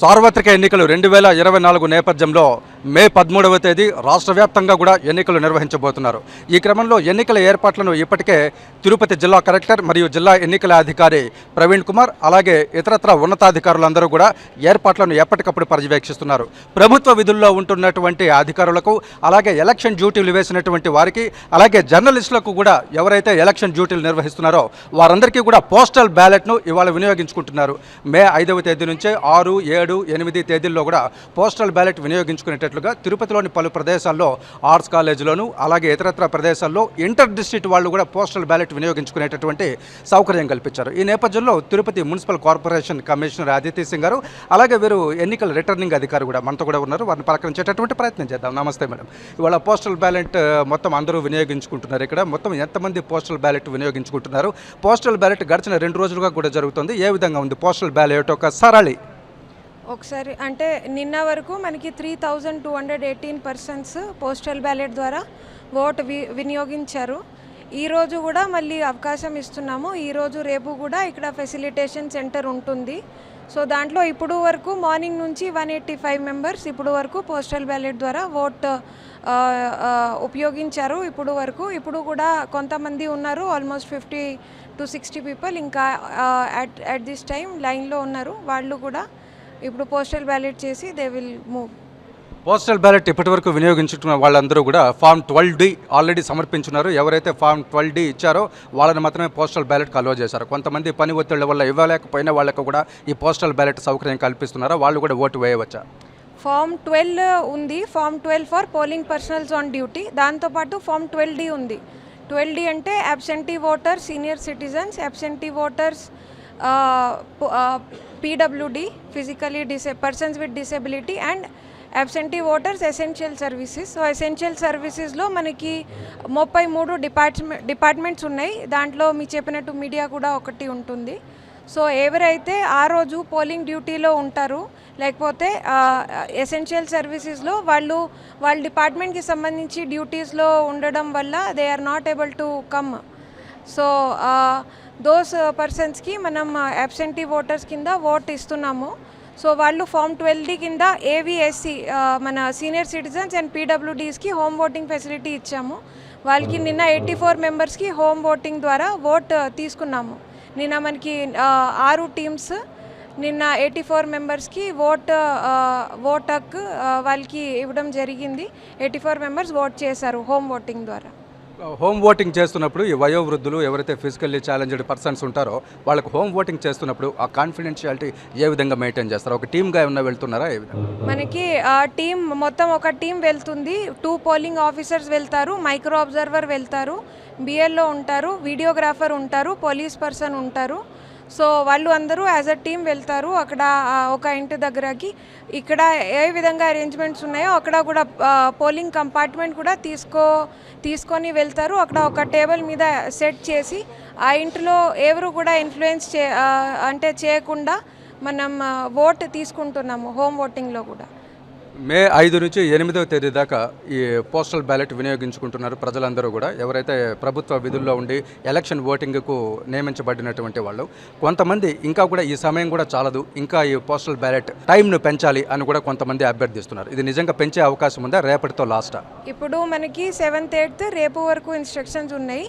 సార్వత్రిక ఎన్నికలు రెండు వేల ఇరవై నాలుగు నేపథ్యంలో మే పదమూడవ తేదీ రాష్ట్ర వ్యాప్తంగా కూడా ఎన్నికలు నిర్వహించబోతున్నారు. ఈ క్రమంలో ఎన్నికల ఏర్పాట్లను ఇప్పటికే తిరుపతి జిల్లా కలెక్టర్ మరియు జిల్లా ఎన్నికల అధికారి ప్రవీణ్ కుమార్ అలాగే ఇతరత్ర ఉన్నతాధికారులందరూ కూడా ఏర్పాట్లను ఎప్పటికప్పుడు పర్యవేక్షిస్తున్నారు. ప్రభుత్వ విధుల్లో ఉంటున్నటువంటి అధికారులకు అలాగే ఎలక్షన్ డ్యూటీలు వేసినటువంటి వారికి అలాగే జర్నలిస్టులకు కూడా ఎవరైతే ఎలక్షన్ డ్యూటీలు నిర్వహిస్తున్నారో వారందరికీ కూడా పోస్టల్ బ్యాలెట్ను ఇవాళ వినియోగించుకుంటున్నారు. మే ఐదవ తేదీ నుంచే ఆరు ఏడు ఎనిమిది తేదీల్లో కూడా పోస్టల్ బ్యాలెట్ వినియోగించుకునేటట్లుగా తిరుపతిలోని పలు ప్రదేశాల్లో ఆర్ట్స్ కాలేజీలోను అలాగే ఇతరత్ర ప్రదేశాల్లో ఇంటర్ డిస్ట్రిక్ట్ వాళ్ళు కూడా పోస్టల్ బ్యాలెట్ వినియోగించుకునేటటువంటి సౌకర్యం కల్పించారు. ఈ నేపథ్యంలో Tirupati municipal corporation commissioner Aditi Singh గారు అలాగే వీరు ఎన్నికల రిటర్నింగ్ అధికారి కూడా మనతో కూడా ఉన్నారు. వారిని పలకరించేటటువంటి ప్రయత్నం చేద్దాం. నమస్తే మేడం. ఇవాళ పోస్టల్ బ్యాలెట్ మొత్తం అందరూ వినియోగించుకుంటున్నారు ఇక్కడ. మొత్తం ఎంతమంది పోస్టల్ బ్యాలెట్ వినియోగించుకుంటున్నారు? పోస్టల్ బ్యాలెట్ గడిచిన రెండు రోజులుగా కూడా జరుగుతుంది. ఏ విధంగా ఉంది? పోస్టల్ బ్యాలెట్ ఒక సరళి ఒకసారి అంటే నిన్న వరకు మనకి three thousand two hundred eighteen persons postal ballot ద్వారా ఓటు వి వినియోగించారు. ఈరోజు కూడా మళ్ళీ అవకాశం ఇస్తున్నాము. ఈరోజు రేపు కూడా ఇక్కడ ఫెసిలిటేషన్ సెంటర్ ఉంటుంది. సో దాంట్లో ఇప్పుడు వరకు మార్నింగ్ నుంచి వన్ ఎయిటీ ఫైవ్ మెంబర్స్ ఇప్పుడు వరకు పోస్టల్ బ్యాలెట్ ద్వారా ఓట్ ఉపయోగించారు. ఇప్పుడు వరకు ఇప్పుడు కూడా కొంతమంది ఉన్నారు. Almost fifty to sixty people ఇంకా అట్ అట్ దిస్ టైం లైన్లో ఉన్నారు. వాళ్ళు కూడా ఇప్పుడు పోస్టల్ బ్యాలెట్ చేసి they will move postal ballot ఇప్పటివరకు వినియోగించుకున్న వాళ్ళందరూ కూడా ఫామ్ ట్వెల్వ్ డి ఆల్రెడీ సమర్పించున్నారు. ఎవరైతే ఫామ్ ట్వెల్వ్ డి ఇచ్చారో వాళ్ళని మాత్రమే పోస్టల్ బ్యాలెట్ అలో చేశారు. కొంతమంది పని ఒత్తిళ్ళ వల్ల ఇవ్వలేకపోయిన వాళ్ళకు కూడా ఈ పోస్టల్ బ్యాలెట్ సౌకర్యం కల్పిస్తున్నారో? వాళ్ళు కూడా ఓటు వేయవచ్చా? ఫామ్ ట్వెల్వ్ ఉంది. Form twelve for polling personnels on duty దాంతోపాటు ఫామ్ ట్వెల్వ్ డి ఉంది. ట్వెల్వ్ డి అంటే absentee voters senior citizens absentee voters PWD physically డిసే persons with disability and absentee voters essential services so essential సర్వీసెస్లో మనకి ముప్పై మూడు department departments ఉన్నాయి. దాంట్లో మీ చెప్పినట్టు మీడియా కూడా ఒకటి ఉంటుంది. సో ఎవరైతే ఆ రోజు పోలింగ్ డ్యూటీలో ఉంటారు లేకపోతే ఎసెన్షియల్ సర్వీసెస్లో వాళ్ళు వాళ్ళ డిపార్ట్మెంట్కి సంబంధించి డ్యూటీస్లో ఉండడం వల్ల they are not able to come so those పర్సన్స్కి మనం అబ్సెంటీ ఓటర్స్ కింద ఓట్ ఇస్తున్నాము. సో వాళ్ళు ఫామ్ ట్వెల్వ్ డి కింద ఏవిఎస్సి మన సీనియర్ సిటిజన్స్ అండ్ పీడబ్ల్యూడీస్కి హోమ్ ఓటింగ్ ఫెసిలిటీ ఇచ్చాము. వాళ్ళకి నిన్న ఎయిటీ ఫోర్ మెంబర్స్కి హోమ్ ఓటింగ్ ద్వారా ఓట్ తీసుకున్నాము. నిన్న మనకి ఆరు టీమ్స్ నిన్న ఎయిటీ ఫోర్ మెంబర్స్కి ఓట్ ఓటక్ ఓట్ వాళ్ళకి ఇవ్వడం జరిగింది. ఎయిటీ ఫోర్ మెంబర్స్ ఓట్ చేశారు హోమ్ ఓటింగ్ ద్వారా. హోమ్ ఓటింగ్ చేస్తున్నప్పుడు ఈ వయోవృద్ధులు ఎవరైతే ఫిజికల్లీ ఛాలెంజ్డ్ పర్సన్స్ ఉంటారో వాళ్ళకి హోమ్ ఓటింగ్ చేస్తున్నప్పుడు ఆ కాన్ఫిడెన్షియాలిటీ ఏ విధంగా మెయింటైన్ చేస్తారు? ఒక టీమ్గా ఏమన్నా వెళ్తున్నారా? ఏ విధంగా? మనకి ఆ టీం మొత్తం ఒక టీం వెళ్తుంది. టూ పోలింగ్ ఆఫీసర్స్ వెళ్తారు మైక్రో అబ్జర్వర్ వెళ్తారు బిఎల్ఓ ఉంటారు వీడియోగ్రాఫర్ ఉంటారు పోలీస్ పర్సన్ ఉంటారు. సో వాళ్ళు అందరూ యాజ్ అ టీం వెళ్తారు. అక్కడ ఒక ఇంటి దగ్గరకి. ఇక్కడ ఏ విధంగా అరేంజ్మెంట్స్ ఉన్నాయో అక్కడ కూడా పోలింగ్ కంపార్ట్మెంట్ కూడా తీసుకో తీసుకొని వెళ్తారు. అక్కడ ఒక టేబుల్ మీద సెట్ చేసి ఆ ఇంటిలో ఎవరు కూడా ఇన్ఫ్లుయెన్స్ చే అంటే చేయకుండా మనం ఓట్ తీసుకుంటున్నాము హోమ్ ఓటింగ్లో కూడా. మే ఐదు నుంచి ఎనిమిదవ తేదీ దాకా ఈ పోస్టల్ బ్యాలెట్ వినియోగించుకుంటున్నారు ప్రజలందరూ కూడా. ఎవరైతే ప్రభుత్వ విధుల్లో ఉండి ఎలక్షన్ ఓటింగ్కు నియమించబడినటువంటి వాళ్ళు కొంతమంది ఇంకా కూడా ఈ సమయం కూడా చాలదు ఇంకా ఈ పోస్టల్ బ్యాలెట్ టైంను పెంచాలి అని కూడా కొంతమంది అభ్యర్థిస్తున్నారు. ఇది నిజంగా పెంచే అవకాశం ఉందా? రేపటితో లాస్టా? ఇప్పుడు మనకి సెవెంత్ ఎయిత్ రేపు వరకు ఇన్స్ట్రక్షన్స్ ఉన్నాయి.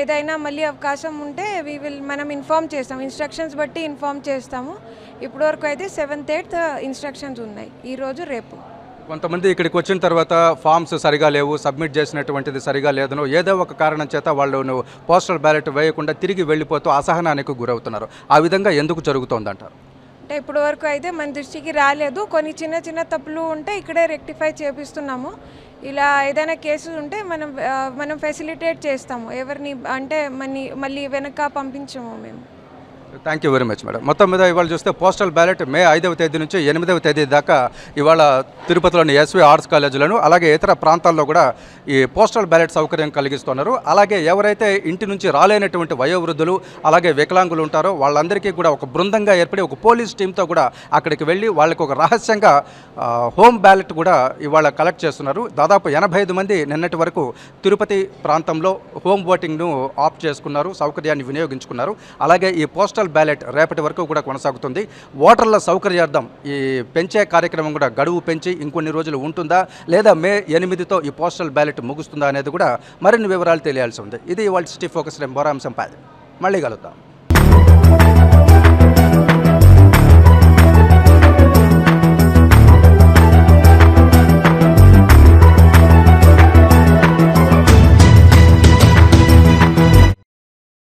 ఏదైనా మళ్ళీ అవకాశం ఉంటే వి విల్ మనం ఇన్ఫామ్ చేస్తాం. ఇన్స్ట్రక్షన్స్ బట్టి ఇన్ఫామ్ చేస్తాము. ఇప్పుడు వరకు అయితే సెవెంత్ ఎయిత్ ఇన్స్ట్రక్షన్స్ ఉన్నాయి. ఈరోజు రేపు. కొంతమంది ఇక్కడికి వచ్చిన తర్వాత ఫామ్స్ సరిగా లేవు సబ్మిట్ చేసినటువంటిది సరిగా లేదనో ఏదో ఒక కారణం చేత వాళ్ళు పోస్టల్ బ్యాలెట్ వేయకుండా తిరిగి వెళ్ళిపోతూ అసహనానికి గురవుతున్నారు. ఆ విధంగా ఎందుకు జరుగుతోందంటారు? అంటే ఇప్పుడు వరకు అయితే మన దృష్టికి రాలేదు. కొన్ని చిన్న చిన్న తప్పులు ఉంటే ఇక్కడే రెక్టిఫై చేపిస్తున్నాము. ఇలా ఏదైనా కేసులు ఉంటే మనం మనం ఫెసిలిటేట్ చేస్తాము. ఎవరిని అంటే మనీ మళ్ళీ వెనక పంపించము మేము. Thank you very much madam మొత్తం మీద ఇవాళ చూస్తే పోస్టల్ బ్యాలెట్ మే ఐదవ తేదీ నుంచి ఎనిమిదవ తేదీ దాకా ఇవాళ తిరుపతిలోని ఎస్వి ఆర్ట్స్ కాలేజీలను అలాగే ఇతర ప్రాంతాల్లో కూడా ఈ పోస్టల్ బ్యాలెట్ సౌకర్యం కలిగిస్తున్నారు. అలాగే ఎవరైతే ఇంటి నుంచి రాలేనటువంటి వయోవృద్ధులు అలాగే వికలాంగులు ఉంటారో వాళ్ళందరికీ కూడా ఒక బృందంగా ఏర్పడి ఒక పోలీస్ టీంతో కూడా అక్కడికి వెళ్ళి వాళ్ళకి ఒక రహస్యంగా హోమ్ బ్యాలెట్ కూడా ఇవాళ కలెక్ట్ చేస్తున్నారు. దాదాపు ఎనభై ఐదు మంది నిన్నటి వరకు తిరుపతి ప్రాంతంలో హోమ్ ఓటింగ్ను ఆఫ్ చేసుకున్నారు సౌకర్యాన్ని వినియోగించుకున్నారు. అలాగే ఈ పోస్టల్ పోస్టల్ బ్యాలెట్ రేపటి వరకు కూడా కొనసాగుతుంది. ఓటర్ల సౌకర్యార్థం ఈ పెంచే కార్యక్రమం కూడా గడువు పెంచి ఇంకొన్ని రోజులు ఉంటుందా? లేదా మే ఎనిమిదితో ఈ పోస్టల్ బ్యాలెట్ ముగుస్తుందా అనేది కూడా మరిన్ని వివరాలు తెలియాల్సి ఉంది. ఇది వాళ్ళ సిటీ ఫోకస్ బోరాంశంపై మళ్ళీ కలుద్దాం.